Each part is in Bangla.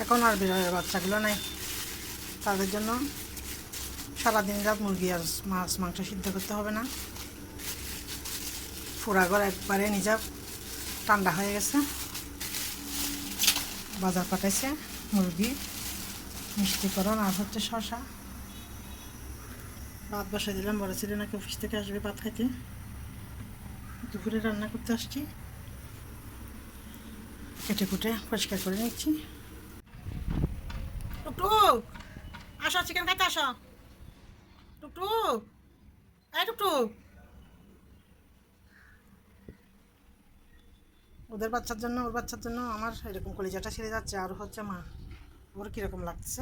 এখন আর বিড়ালের বাচ্চাগুলো নাই। তাদের জন্য সারাদিন রাত মুরগি আর মাছ, মাংস সিদ্ধ করতে হবে না। ঘর একবারে নিজা ঠান্ডা হয়ে গেছে। বাজার পাঠাইছে মুরগি মিষ্টিকরণ আর হচ্ছে শশা ভাত বসাই দিলাম, বড় ছেলে নাকি অফিস থেকে আসবে ভাত খাইতে। দুপুরে রান্না করতে আসছি। কেটে কুটে পরিষ্কার করে নিচ্ছি টুকটুক আসো চিকেন খাইতে আসো। টুকটুক। এই টুকটুক। ওদের বাচ্চার জন্য, ওর বাচ্চার জন্য আমার এরকম কলিজাটা ছিঁড়ে যাচ্ছে, আর হচ্ছে মা। ওর কীরকম লাগছে?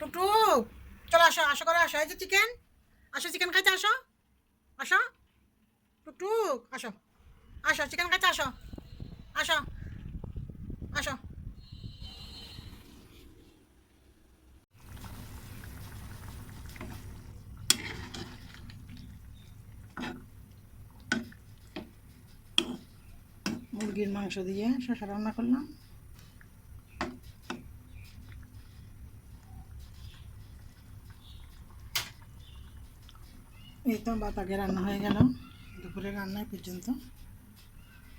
টুকটুক। চলো আসো আসো করে আসো। এই যে চিকেন আসো চিকেন খাইতে আসো। আসো। টুকটুক। আসো। আসো চিকেন খাইতে আসো। আসো। আসো। মুরগির মাংস দিয়ে শসা রান্না করলাম। এই তো ভাত আগে রান্না হয়ে গেল। দুপুরে রান্নায় পর্যন্ত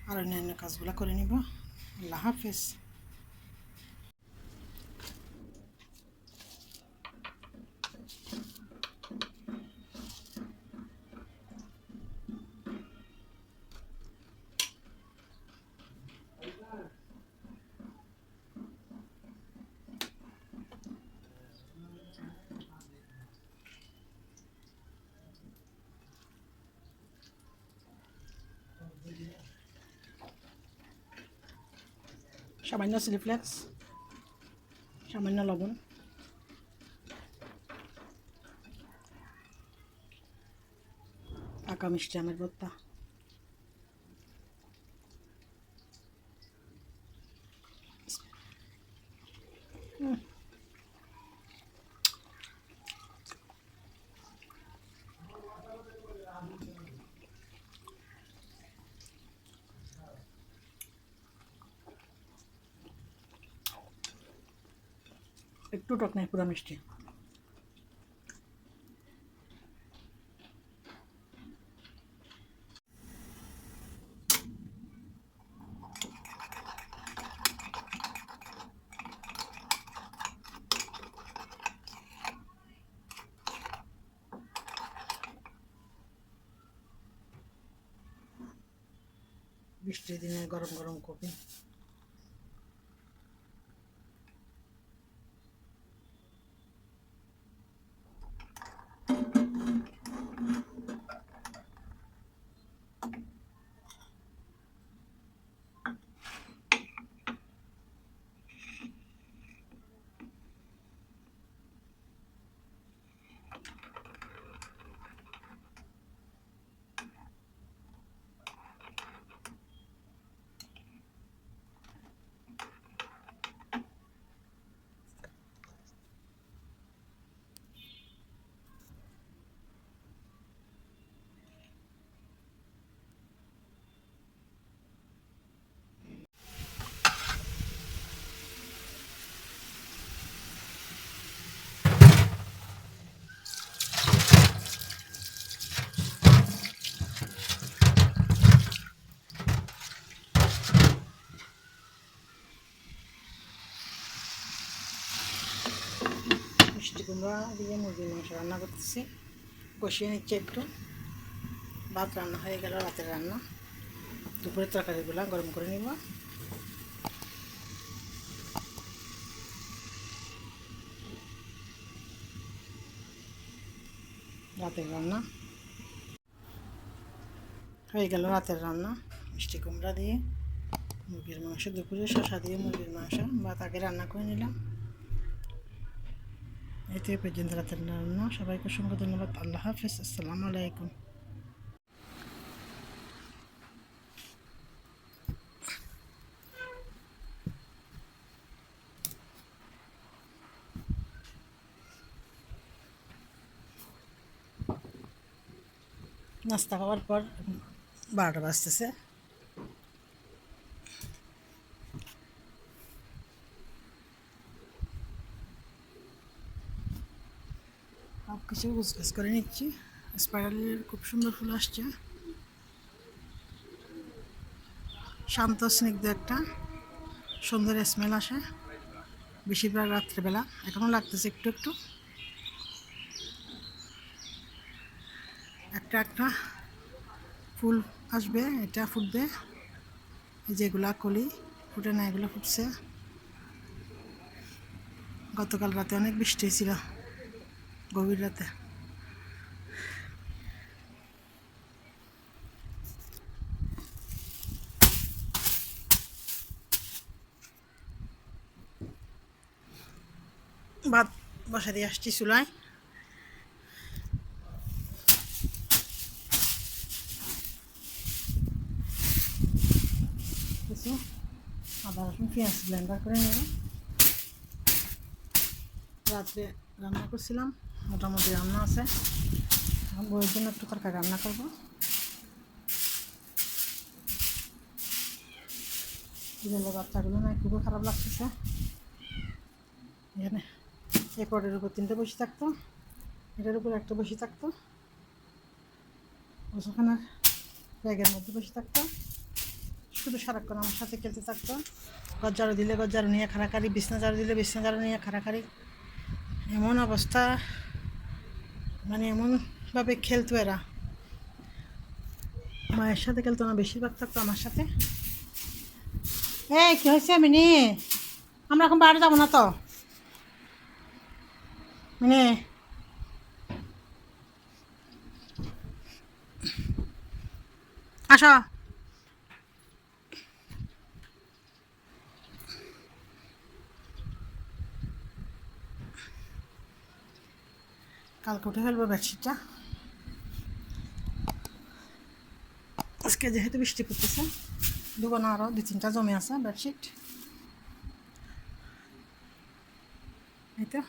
আর অন্যান্য কাজগুলো করে নিব। আল্লাহ হাফেজ। সামান্য সিলিফ্লেক্স সামান্য লবণ পাকা মিষ্টি আমের ভর্তা উম। একটু টক নাই পুরো মিষ্টি। বৃষ্টির দিনে গরম গরম কফি। কুমড়া দিয়ে মুরগির মাংস রান্না করতেছি। কষিয়ে নিচ্ছে একটু। ভাত রান্না হয়ে গেল, রাতের রান্না। দুপুরের তরকারিগুলো গরম করে নিব। রাতের রান্না। হয়ে গেল রাতের রান্না। মিষ্টি কুমড়া দিয়ে মুরগির মাংস, দুপুরে শশা দিয়ে মুরগির মাংস। ভাত আগে রান্না করে নিলাম। এতে পর্যন্ত রাতের রান্না সবাইকে অসংখ্য ধন্যবাদ। আল্লাহ হাফিজ। আসসালামু আলাইকুম। নাস্তা খাওয়ার পর বারোটা বাজতেছে। কিছু গুছগাছ করে নিচ্ছি। স্পাইরালের খুব সুন্দর ফুল আসছে। শান্ত, স্নিগ্ধ একটা। সুন্দর স্মেল আসে। বেশিরভাগ রাত্রেবেলা। এখনও লাগতেছে একটু একটু। একটা একটা ফুল আসবে, এটা ফুটবে। যেগুলা কলি ফুটে না, এগুলো ফুটছে। গতকাল রাতে অনেক বৃষ্টি হয়েছিল। গভীর রাতে। ভাত বসা দিয়ে আসছি চুলায়। আদা, রসুন, পেঁয়াজ ব্লেন্ডার করে নেব রাত্রে রান্না করছিলাম। মোটামুটি রান্না আছে। বইয়ের জন্য একটু তরকারি রান্না করব। বাচ্চাগুলো না খুবই খারাপ লাগতেছে। এখানে পটের উপর তিনটে বসে থাকতো, এটার উপর একটা বসে থাকতো। ওখানে ব্যাগের মধ্যে বসে থাকতো। শুধু সারাক্ষণ আমার সাথে খেলতে থাকতো। গজ্জারও দিলে গজ্জারও নিয়ে খাড়াখাড়ি, বিছনা জারো দিলে বিছনা জারো নিয়ে খাড়াখাড়ি। এমন অবস্থা। মানে এমনভাবে খেলতো এরা। মায়ের সাথে খেলতো না, বেশিরভাগ থাকতো আমার সাথে। এই, কি হয়েছে মিনি? আমরা এখন বাইরে যাব না তো? মিনি? আসো। কালকে উঠে ফেলব বেডশিটটা। আজকে যেহেতু বৃষ্টি পড়তেছে না আরও দু তিনটা জমে আছে বেডশিট। এই তো।